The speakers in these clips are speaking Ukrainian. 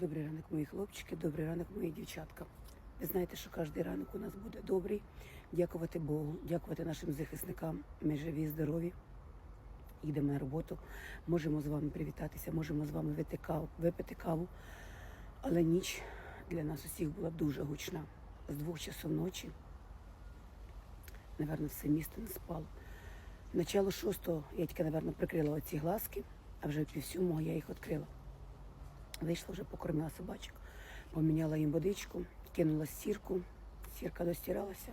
Добрий ранок, мої хлопчики, добрий ранок, мої дівчатка. Ви знаєте, що кожен ранок у нас буде добрий. Дякувати Богу, дякувати нашим захисникам. Ми живі, здорові. Їдемо на роботу, можемо з вами привітатися, можемо з вами випити каву, випити каву. Але ніч для нас усіх була дуже гучна. З двох часов ночі, напевно, все місто не спало. Начало шостого я тільки, напевно, прикрила оці глазки, а вже пів сьомого я їх відкрила. Вийшла вже покормила собачок, поміняла їм водичку, кинула стірку, стірка достиралася.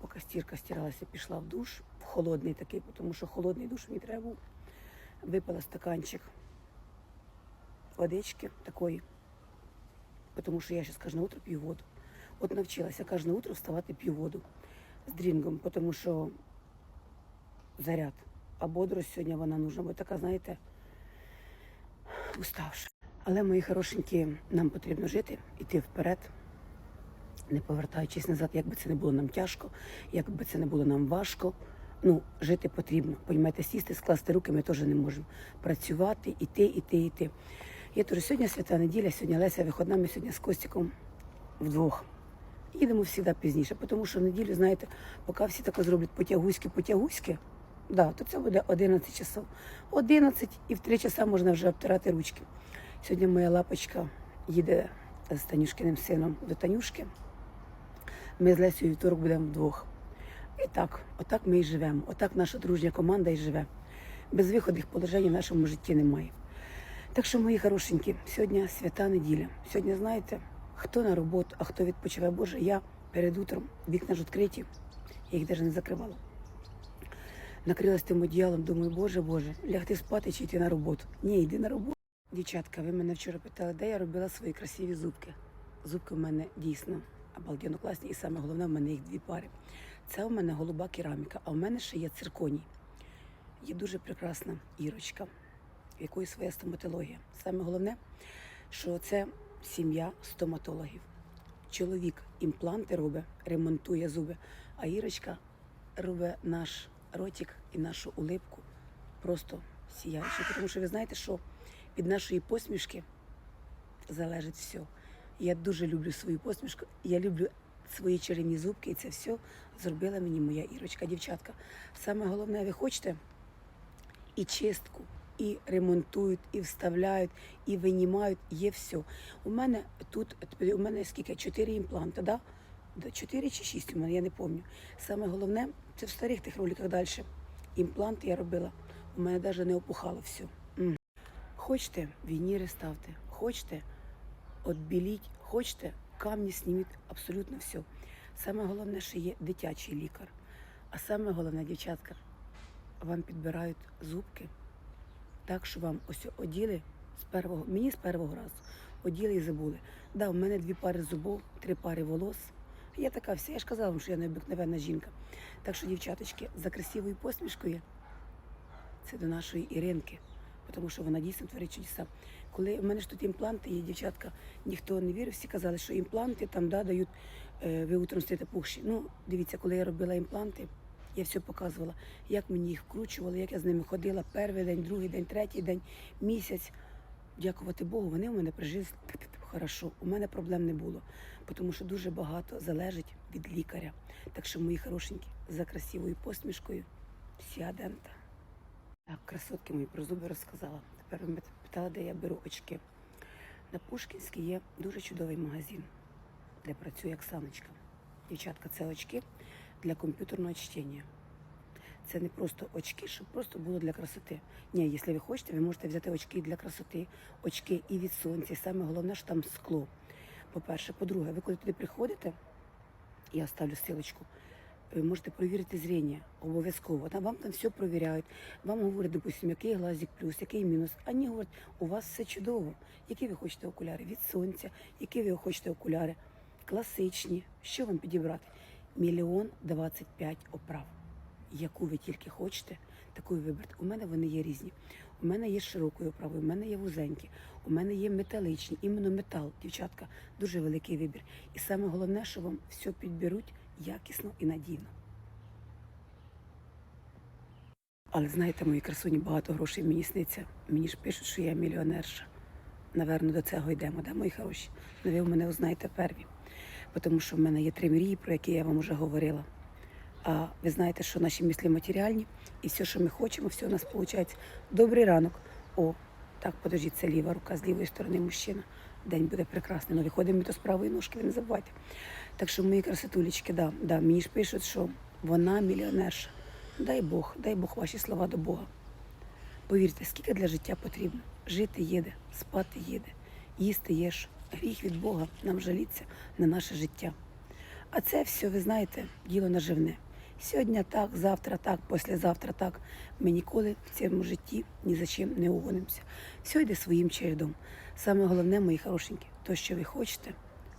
Поки стірка стиралася, пішла в душ, в холодний такий, тому що холодний душ мені треба був. Випила стаканчик водички такої, тому що я зараз кожне утро п'ю воду. От навчилася кожне утро вставати п'ю воду з дрінгом, тому що заряд. А бодрость сьогодні вона нужна, бо така, знаєте, уставша. Але, мої хорошенькі, нам потрібно жити, йти вперед, не повертаючись назад, як би це не було нам тяжко, як би це не було нам важко. Ну, жити потрібно. Понімаєте, сісти, скласти руки ми теж не можемо. Працювати, іти, іти, іти. Я теж сьогодні свята неділя, сьогодні Леся виходна, ми сьогодні з Костіком вдвох. Їдемо завжди пізніше, тому що в неділю, знаєте, поки всі тако зроблять потягуськи-потягуськи, да, то це буде 11 часов. 11 і в 3 часа можна вже обтирати ручки. Сьогодні моя лапочка їде з Танюшкиним сином до Танюшки. Ми з Лесею вівторок будемо вдвох. І так, отак ми і живемо. Отак наша дружня команда і живе. Безвиходних положень в нашому житті немає. Так що, мої хорошенькі, сьогодні свята неділя. Сьогодні, знаєте, хто на роботу, а хто відпочиває. Боже, я перед утром вікна ж відкриті, я їх навіть не закривала. Накрилась тим одіялом, думаю, боже, боже, лягти спати чи йти на роботу. Ні, йди на роботу. Дівчатка, ви мене вчора питали, де я робила свої красиві зубки. Зубки в мене дійсно обалденно класні, і саме головне, в мене їх дві пари. Це у мене голуба кераміка, а в мене ще є цирконій. Є дуже прекрасна ірочка, в якої своя стоматологія. Саме головне, що це сім'я стоматологів. Чоловік імпланти робить, ремонтує зуби, а Ірочка робить наш ротик і нашу улипку просто сіяючи. Тому що ви знаєте, що від нашої посмішки залежить все. Я дуже люблю свою посмішку, я люблю свої чарівні зубки, і це все зробила мені моя Ірочка, дівчатка. Саме головне, ви хочете і чистку, і ремонтують, і вставляють, і винімають. Є все. У мене тут у мене скільки? Чотири імпланти, да? Чотири чи шість у мене, я не пам'ятаю. Саме головне, це в старих тих роликах далі. Імплант я робила. У мене навіть не опухало все. Хочете, вініри ставте, хочете, отбіліть, хочете, камні зніміть, абсолютно все. Саме головне, що є дитячий лікар. А саме головне, дівчатка, вам підбирають зубки так, що вам ось оділи з першого, мені з першого разу оділи і забули. Да, у мене дві пари зубов, три пари волос. Я така вся, я ж казала вам, що я необикновенна жінка. Так що, дівчаточки, за красивою посмішкою це до нашої Іринки, тому що вона дійсно творить чудеса. Коли в мене ж тут імпланти є, дівчатка, ніхто не вірив, всі казали, що імпланти там да, дають, е, ви утром стаєте пухші. Ну, дивіться, коли я робила імпланти, я все показувала, як мені їх вкручували, як я з ними ходила перший день, другий день, третій день, місяць. Дякувати Богу, вони у мене прижились хорошо. У мене проблем не було, тому що дуже багато залежить від лікаря. Так що, мої хорошенькі, за красивою посмішкою, сіадента. Так, красотки мої про зуби розказала. Тепер ви питали, де я беру очки. На Пушкінській є дуже чудовий магазин, де працює Оксаночка. Дівчатка, це очки для комп'ютерного чтення. Це не просто очки, щоб просто було для красоти. Ні, якщо ви хочете, ви можете взяти очки для красоти, очки і від сонця. І саме головне, що там скло. По-перше, по-друге, ви коли туди приходите, я ставлю силочку, можете перевірити зріння обов'язково. Там вам там все провіряють. Вам говорять, допустимо, який глазик плюс, який мінус. А ні, говорять, у вас все чудово. Які ви хочете окуляри? Від сонця, які ви хочете окуляри? Класичні. Що вам підібрати? Мільйон двадцять п'ять оправ. Яку ви тільки хочете, таку і виберете. У мене вони є різні. У мене є з широкою оправою, у мене є вузенькі, у мене є металичні, іменно метал, дівчатка, дуже великий вибір. І саме головне, що вам все підберуть якісно і надійно. Але знаєте, мої красуні багато грошей мені сниться. Мені ж пишуть, що я мільйонерша. Наверно, до цього йдемо, да, мої хороші? Ну, ви в мене узнаєте перві. Тому що в мене є три мрії, про які я вам вже говорила. А ви знаєте, що наші мислі матеріальні, і все, що ми хочемо, все у нас виходить. Добрий ранок. О, так, подождіть, це ліва рука з лівої сторони мужчина. День буде прекрасний. Ну, виходимо ми то з правої ножки, ви не забувайте. Так що мої красотулечки, да, да, мені ж пишуть, що вона мільйонерша. Дай Бог, дай Бог ваші слова до Бога. Повірте, скільки для життя потрібно. Жити їде, спати їде, їсти єш. Гріх від Бога нам жаліться на наше життя. А це все, ви знаєте, діло наживне. Сьогодні так, завтра так, післязавтра так. Ми ніколи в цьому житті ні за чим не угонимося. Все йде своїм чередом. Саме головне, мої хорошенькі, то, що ви хочете,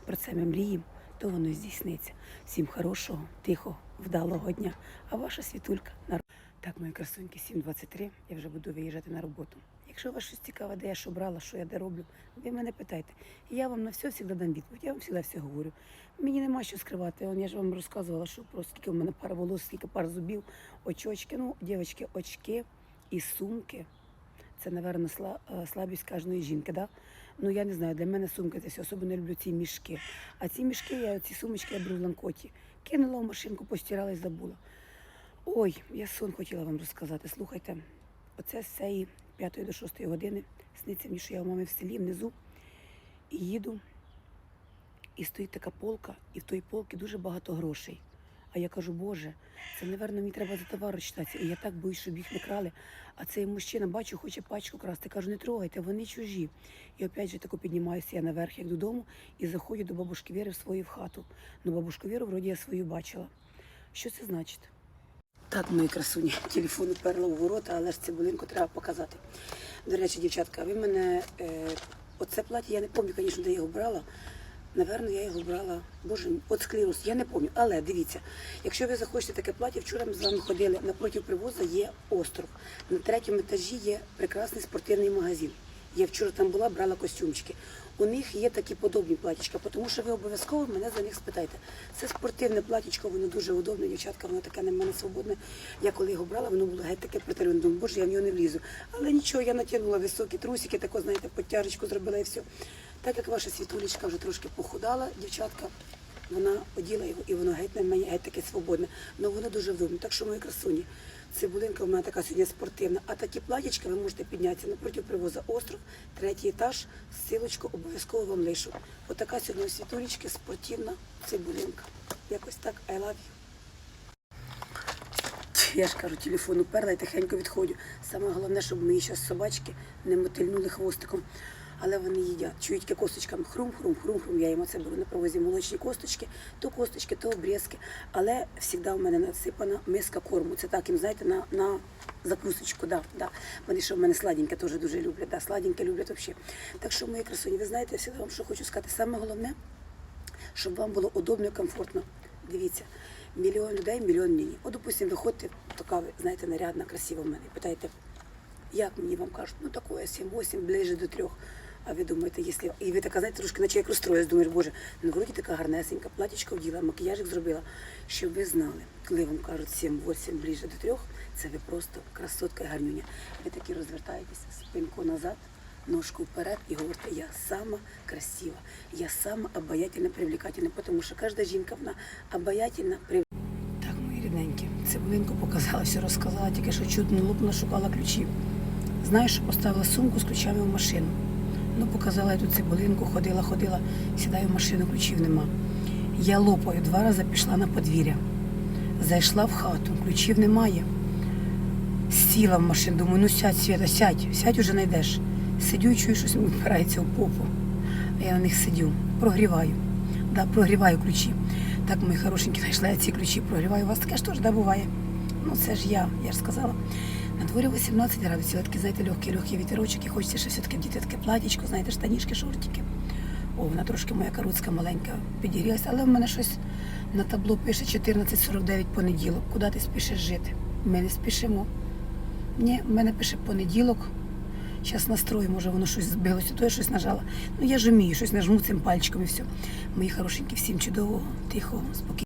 про це ми мріємо, то воно здійсниться. Всім хорошого, тихого, вдалого дня. А ваша світулька на так, мої красуньки, 7.23, я вже буду виїжджати на роботу. Якщо вас щось цікаве, де я що брала, що я де роблю, ви мене питайте. Я вам на все завжди дам відповідь. Я вам завжди все говорю. Мені нема що скривати. Я ж вам розказувала, що про скільки в мене пар волос, скільки пар зубів, очочки. Ну, дівчатки, очки і сумки. Це, напевно, е, слабість кожної жінки. Да? Ну, я не знаю, для мене сумки це все. Особливо люблю ці мішки. А ці мішки, я ці сумочки я беру в ланкоті. Кинула в машинку, постирала і забула. Ой, я сон хотіла вам розказати. Слухайте, оце з цієї 5 до 6 години сниться мені, що я у мами в селі внизу і їду. І стоїть така полка, і в той полці дуже багато грошей. А я кажу, Боже, це, напевно, мені треба за товар розчитатися. І я так боюсь, щоб їх не крали. А цей мужчина, бачу, хоче пачку красти. Кажу, не трогайте, вони чужі. І опять же тако піднімаюся я наверх, як додому, і заходжу до бабушки Віри в свою в хату. Ну, бабушку Віру, вроді, я свою бачила. Що це значить? Так, мої красуні, телефон уперла у ворота, але ж цибулинку треба показати. До речі, дівчатка, ви мене е, оце плаття, я не пам'ятаю, звісно, де я його брала. Наверно, я його брала, боже, от склероз, я не пам'ятаю. Але дивіться, якщо ви захочете таке плаття, вчора ми з вами ходили напроти привозу є остров. На третьому етажі є прекрасний спортивний магазин. Я вчора там була, брала костюмчики. У них є такі подобні платічка, тому що ви обов'язково мене за них спитайте. Це спортивне платічко, воно дуже удобне, дівчатка, воно таке на мене свободне. Я коли його брала, воно було геть таке приталене. Думаю, боже, я в нього не влізу. Але нічого, я натягнула високі трусики, тако, знаєте, подтяжечку зробила і все. Так як ваша світулечка вже трошки похудала, дівчатка, вона оділа його, і воно геть на мені геть таке свободне. Ну воно дуже вдобне. Так що мої красуні. Цибулинка в мене така сьогодні спортивна. А такі платічка ви можете піднятися напроти привоза остров, третій етаж, силочку обов'язково вам лишу. Отака сьогодні у світулечки спортивна цибулинка. Якось так, I love you. Я ж кажу, телефон уперла і тихенько відходжу. Саме головне, щоб мої зараз собачки не мотильнули хвостиком. Але вони їдять. Чують яке косточками хрум, хрум, хрум, хрум. Я їм оце беру на провозі молочні косточки, то косточки, то обрізки. Але завжди в мене насипана миска корму. Це так їм, знаєте, на, на закусочку. Да, да. Вони що в мене сладеньке теж дуже люблять. Да, сладеньке люблять взагалі. Так що, мої красуні, ви знаєте, я завжди вам що хочу сказати. Саме головне, щоб вам було удобно і комфортно. Дивіться, мільйон людей, мільйон мнені. От, допустим, виходите, така ви, знаєте, нарядна, красива в мене. Питаєте, як мені вам кажуть, ну такое 7-8, ближе до трьох. А ви думаєте, якщо... І ви така, знаєте, трошки наче як розстроїлась, думаєш, боже, ну вроді така гарнесенька, платічко вділа, макіяжик зробила. Щоб ви знали, коли вам кажуть 7-8, ближе до трьох, це ви просто красотка і гарнюня. Ви такі розвертаєтеся, спинку назад, ножку вперед і говорите, я сама красива, я сама обаятельна, привлекательна, тому що кожна жінка, вона обаятельна, привлекательна. Так, мої рідненькі, цибулинку показала, все розказала, тільки що чудно лупно шукала ключі. Знаєш, поставила сумку з ключами в машину. Ну, показала я тут цибулинку, ходила, ходила, сідаю в машину, ключів нема. Я лопаю, два рази пішла на подвір'я. Зайшла в хату, ключів немає. Сіла в машину, думаю, ну сядь, Свята, сядь, сядь уже знайдеш. Сидю чую, щось впирається в попу. А я на них сидю, прогріваю. Да, прогріваю ключі. Так, мої хорошенькі, знайшла я ці ключі, прогріваю. У вас таке ж теж да, буває. Ну, це ж я, я ж сказала. На дворі 18 градусів, такі, знаєте, легкий, легкий вітерочок, і хочеться ще все-таки вдіти таке платічко, знаєте, штанішки, шортики. О, вона трошки моя каруцька маленька підігрілася, але в мене щось на табло пише 14.49 понеділок. Куди ти спішиш жити? Ми не спішимо. Ні, в мене пише понеділок. Зараз настрою, може воно щось збилося, то я щось нажала. Ну я ж вмію, щось нажму цим пальчиком і все. Мої хорошенькі, всім чудового, тихого, спокійного.